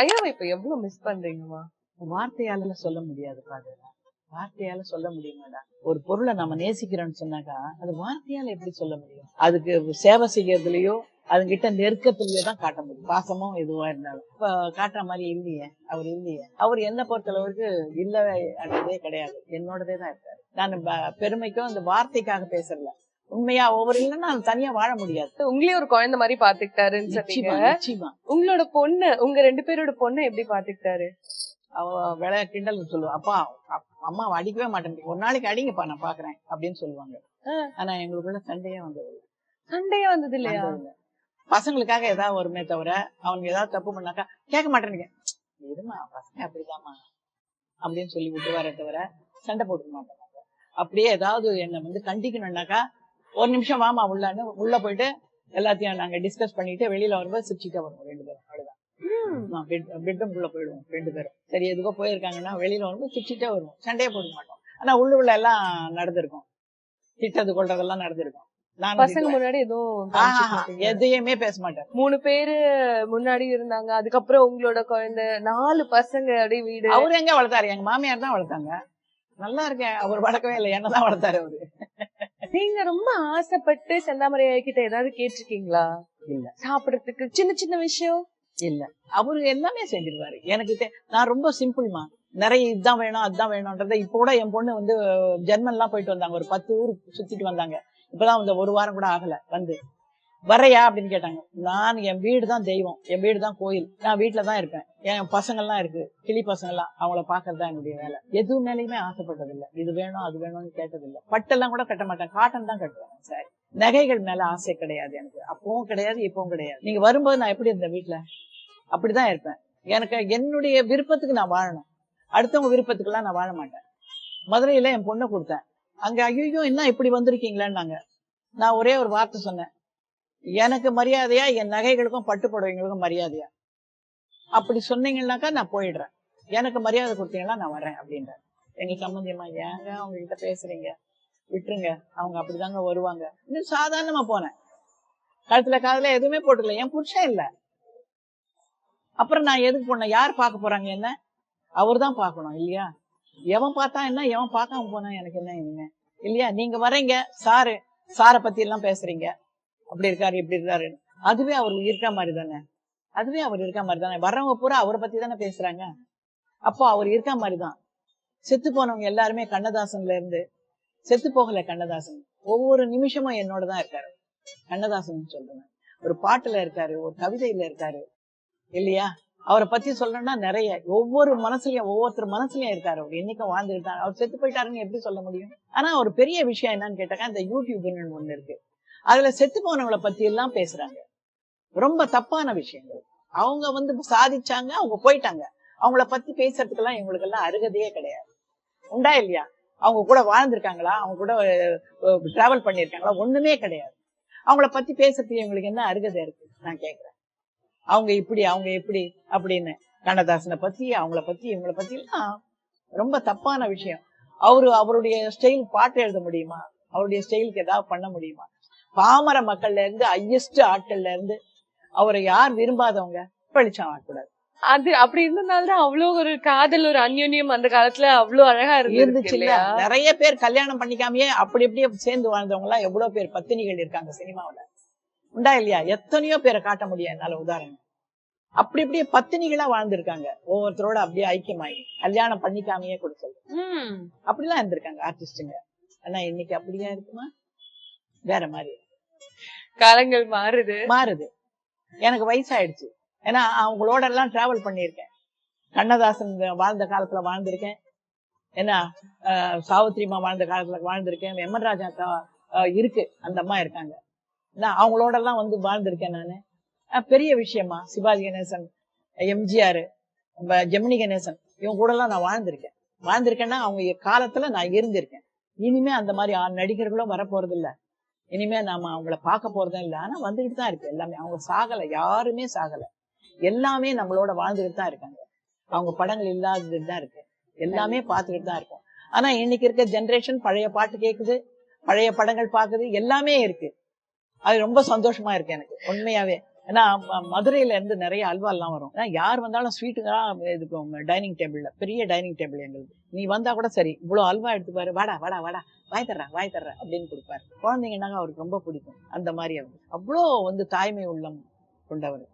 ஐயாவை இப்ப எவ்வளவு மிஸ் பண்றீங்கம்மா? வார்த்தையால சொல்ல முடியாது பாரு வார்த்தையால சொல்ல முடியுமாடா ஒரு பொருளை நம்ம நேசிக்கிறோம்னு சொன்னாக்கா அது வார்த்தையால எப்படி சொல்ல முடியும்? அதுக்கு சேவை செய்யறதுலயோ அதுங்கிட்ட நெருக்கத்துலயே தான் காட்ட முடியும். பாசமும் எதுவா இருந்தாலும். இப்ப காட்டுற மாதிரி இல்லையே அவர் இல்லையே. அவர் என்ன பொறுத்தளவுக்கு இல்லவே அன்றதே கிடையாது. என்னோடதே தான் இருக்காரு. நான் பெருமைக்கும் அந்த வார்த்தைக்காக பேசல. உண்மையா ஒவ்வொரு இல்லைன்னா தனியா வாழ முடியாது. உங்களையும் ஒரு குழந்தை மாதிரி பாத்துக்கிட்டாருன்னு சொன்னீங்க. உங்களோட பொண்ணு உங்க ரெண்டு பேரோட பொண்ணு எப்படி பாத்துக்கிட்டாரு அவ விளை கிண்டல் சொல்லுவா. அப்பா அப்- அம்மா அடிக்கவே மாட்டேன் ஒரு நாளைக்கு அடிங்கப்பா நான் பாக்குறேன் அப்படின்னு சொல்லுவாங்க. ஆனா எங்களுக்குள்ள சண்டையே வந்தது. சண்டையே வந்தது இல்லையா. பசங்களுக்காக ஏதாவது வருமே தவிர அவங்க ஏதாவது தப்பு பண்ணாக்கா கேட்க மாட்டேனுங்க இருமா பசங்க அப்படிதாம்மா அப்படின்னு சொல்லி விட்டுவாரே தவிர சண்டை போட்டுக்க மாட்டாங்க அப்படியே ஏதாவது என்னை வந்து கண்டிக்கணும்னாக்கா ஒரு நிமிஷம் வாமா உள்ளன்னு உள்ள போயிட்டு எல்லாத்தையும் நாங்க டிஸ்கஸ் பண்ணிட்டு வெளியில வரும்போது சிரிச்சுட்டே வருவோம் ரெண்டு பேரும் அவ்வளவுதான். பெட்ரூம் உள்ள போயிடுவோம் ரெண்டு பேரும். சரி எதுக்கோ போயிருக்காங்கன்னா வெளியில வரும்போது சிரிச்சுட்டே வருவோம். சண்டையே போட்டுக்க மாட்டோம். ஆனா உள்ளுக்குள்ள எல்லாம் நடந்திருக்கும். திட்டது கொள்றதெல்லாம் நடந்திருக்கும். பசங்க. முன்னாடி எதுவும். எதையுமே பேச மாட்டேன். மூணு பேரு முன்னாடி இருந்தாங்க. அதுக்கப்புறம் உங்களோட குழந்தை நாலு பசங்க அப்படியே வீடு. அவரு எங்க வளர்த்தாரு? எங்க மாமியார் தான் வளர்த்தாங்க. நல்லா இருக்கேன். அவர் வளர்க்கவே இல்லை. என்னதான் வளர்த்தாரு அவரு? நீங்க ரொம்ப ஆசைப்பட்டு செந்தாமரை கிட்ட ஏதாவது கேட்டிருக்கீங்களா? இல்ல. சாப்பிடறதுக்கு சின்ன சின்ன விஷயம்? இல்ல. அவரு எல்லாமே செஞ்சிருவாரு. எனக்கு நான் ரொம்ப சிம்பிள்மா நிறைய இதுதான் வேணும் அதுதான் வேணும்ன்றத இப்ப கூட என் பொண்ணு வந்து ஜெர்மன் எல்லாம் போயிட்டு வந்தாங்க. ஒரு பத்து ஊர் சுத்திட்டு வந்தாங்க. இப்பதான் இந்த ஒரு வாரம் கூட ஆகல வந்து. வரையா அப்படின்னு கேட்டாங்க. நான் என் வீடு தான் தெய்வம். என் வீடு தான் கோயில். நான் வீட்டில தான் இருப்பேன். என் பசங்க எல்லாம் இருக்கு. கிளி பசங்க எல்லாம் அவங்கள பாக்குறது தான் என்னுடைய வேலை. எது மேலேயுமே ஆசைப்பட்டதில்லை. இது வேணும் அது வேணும்னு கேட்டதில்லை. பட்டெல்லாம் கூட கட்ட மாட்டேன். காட்டன் தான் கட்டுவேன். சாரி. நகைகள் மேல ஆசை கிடையாது எனக்கு. அப்பவும் கிடையாது இப்பவும் கிடையாது. நீங்க வரும்போது நான் எப்படி இருந்தேன் வீட்டுல? அப்படிதான் இருப்பேன். எனக்கு என்னுடைய விருப்பத்துக்கு நான் வாழணும். அடுத்தவங்க விருப்பத்துக்கெல்லாம் நான் வாழ மாட்டேன். மதுரையில என் பொண்ணை கொடுத்தேன். அங்க ஐயோ என்ன இப்படி வந்திருக்கீங்களான்னாங்க. நான் ஒரே ஒரு வார்த்தை சொன்னேன். எனக்கு மரியாதையா என் நகைகளுக்கும் பட்டுப்படவைங்களுக்கும் மரியாதையா? அப்படி சொன்னீங்கன்னாக்கா நான் போயிடுறேன். எனக்கு மரியாதை கொடுத்தீங்கன்னா நான் வரேன் அப்படின்றேன் எங்க சம்பந்தியமா ஏங்க அவங்க கிட்ட பேசுறீங்க? விட்டுருங்க. அவங்க அப்படிதாங்க வருவாங்க. இன்னும் சாதாரணமா போனேன். கழுத்துல காதுல எதுவுமே போட்டுக்கல. என் புருஷன் இல்ல. அப்புறம் நான் எதுக்கு போனேன்? யார் பார்க்க போறாங்க என்ன? அவர் தான் பார்க்கணும் இல்லையா? எவன் பார்த்தா என்ன? எவன் பார்க்காம போனா எனக்கு என்ன இனிமே? இல்லையா? நீங்க வர்றீங்க சாரு சாரை பத்தி எல்லாம் பேசுறீங்க. அப்படி இருக்காரு இப்படி இருக்காரு. அதுவே அவர் இருக்க மாதிரி தானே அதுவே அவர் இருக்க மாதிரி தானே வர்றவங்க பூரா அவரை பத்தி தானே பேசுறாங்க. அப்போ அவர் இருக்க மாதிரி தான் செத்து போனவங்க எல்லாருமே கண்ணதாசன்ல இருந்து செத்து போகல கண்ணதாசன். ஒவ்வொரு நிமிஷமும் என்னோட தான் இருக்காரு. கண்ணதாசன் சொல்றேன். ஒரு பாட்டுல இருக்காரு ஒரு கவிதையில இருக்காரு. இல்லையா? அவரை பத்தி சொல்லணும்னா நிறைய. ஒவ்வொரு மனசுலயும் ஒவ்வொருத்தர் மனசுலயும் இருக்காரு அவர். என்னைக்கும் வாழ்ந்துட்டு அவர் செத்து போயிட்டாருன்னு எப்படி சொல்ல முடியும்? ஆனா ஒரு பெரிய விஷயம் என்னன்னு கேட்டாக்கா இந்த யூடியூப்னு ஒண்ணு இருக்கு. அதுல செத்து போனவங்கள பத்தி எல்லாம் பேசுறாங்க. ரொம்ப தப்பான விஷயங்கள். அவங்க வந்து சாதிச்சாங்க அவங்க போயிட்டாங்க. அவங்கள பத்தி பேசுறதுக்கெல்லாம் எங்களுக்கு எல்லாம் அருகதையே கிடையாது. உண்டா இல்லையா? அவங்க கூட வாழ்ந்திருக்காங்களா? அவங்க கூட டிராவல் பண்ணிருக்காங்களா ஒண்ணுமே கிடையாது. அவங்கள பத்தி பேசுறதுக்கு எங்களுக்கு என்ன அருகதை இருக்கு? நான் கேக்குறேன். அவங்க இப்படி அவங்க எப்படி அப்படின்னு கண்ணதாசனை பத்தி அவங்கள பத்தி இவங்கள பத்தி எல்லாம் ரொம்ப தப்பான விஷயம். அவரு அவருடைய ஸ்டைல் பாட்டு எழுத முடியுமா? அவருடைய ஸ்டைலுக்கு ஏதாவது பண்ண முடியுமா? பாமர மக்கள்ல இருந்து ஹையஸ்ட் ஆட்கள்ல இருந்து அவரை யார் விரும்பாதவங்க? வெளிச்சம் ஆகக்கூடாது அது அப்படி இருந்ததுனாலதான் அவ்வளவு ஒரு காதல் ஒரு அந்யோன்யம் அந்த காலத்துல அவ்வளவு அழகா இருந்துச்சு இல்லையா? நிறைய பேர் கல்யாணம் பண்ணிக்காமயே அப்படி அப்படியே சேர்ந்து வாழ்ந்தவங்க எல்லாம் எவ்வளவு பேர் பத்தினிகள் இருக்காங்க சினிமாவுல. உண்டா இல்லையா? எத்தனையோ பேரை காட்ட முடியும் என்னால உதாரணம். அப்படி அப்படியே பத்தினிகளா வாழ்ந்திருக்காங்க. ஒவ்வொருத்தரோட அப்படியே ஐக்கியமாயி கல்யாணம் பண்ணிக்காமயே கொடுத்தது ம். அப்படிலாம் இருந்திருக்காங்க ஆர்டிஸ்டுங்க ஆனா இன்னைக்கு அப்படியா இருக்குமா? வேற மாதிரி. காலங்கள் மாறுது. மாறுது. எனக்கு வயசாயிடுச்சு. ஏன்னா அவங்களோட எல்லாம் டிராவல் பண்ணியிருக்கேன். கண்ணதாசன் வாழ்ந்த காலத்துல வாழ்ந்திருக்கேன். ஏன்னா ஆஹ் சாவித்திரிமா வாழ்ந்த காலத்துல வாழ்ந்திருக்கேன். எம் என் ராஜா அக்கா இருக்கு. அந்த அம்மா இருக்காங்க. நான் அவங்களோட எல்லாம் வந்து வாழ்ந்திருக்கேன் நானு. பெரிய விஷயமா சிவாஜி கணேசன் எம்ஜிஆர் ஜெமினி கணேசன் இவங்க கூட எல்லாம் நான் வாழ்ந்திருக்கேன். வாழ்ந்திருக்கேன்னா அவங்க காலத்துல நான் இருந்திருக்கேன். இனிமே அந்த மாதிரி நடிகர்களும் வரப்போறது இல்ல இனிமே நாம அவங்கள பார்க்க போறதும் இல்ல. ஆனா வந்துகிட்டு தான் இருக்கு எல்லாமே. அவங்க சாகல. யாருமே சாகல. எல்லாமே நம்மளோட வாழ்ந்துகிட்டு தான் இருக்காங்க. அவங்க படங்கள் இல்லாதது தான் இருக்கு. எல்லாமே பார்த்துக்கிட்டு தான் இருக்கும். ஆனா இன்னைக்கு இருக்க ஜெனரேஷன் பழைய பாட்டு கேக்குது பழைய படங்கள் பாக்குது எல்லாமே இருக்கு. அது ரொம்ப சந்தோஷமா இருக்கு எனக்கு. உண்மையாவே. ஏன்னா ம- மதுரையில இருந்து நிறைய அல்வா எல்லாம் வரும். ஏன்னா யார் வந்தாலும் ஸ்வீட்டுங்க இருக்கும் டைனிங் டேபிள்ல பெரிய டைனிங் டேபிள் எங்களுக்கு. நீ வந்தா கூட சரி இவ்வளவு அல்வா எடுத்து பாரு வாடா வாடா வாடா வாய் தர்றா வாய் தர்றா அப்படின்னு கொடுப்பாரு. குழந்தைங்கன்னாங்க அவருக்கு ரொம்ப பிடிக்கும். அந்த மாதிரி அவர். அவ்வளோ வந்து தாய்மை உள்ளம் கொண்டவர்.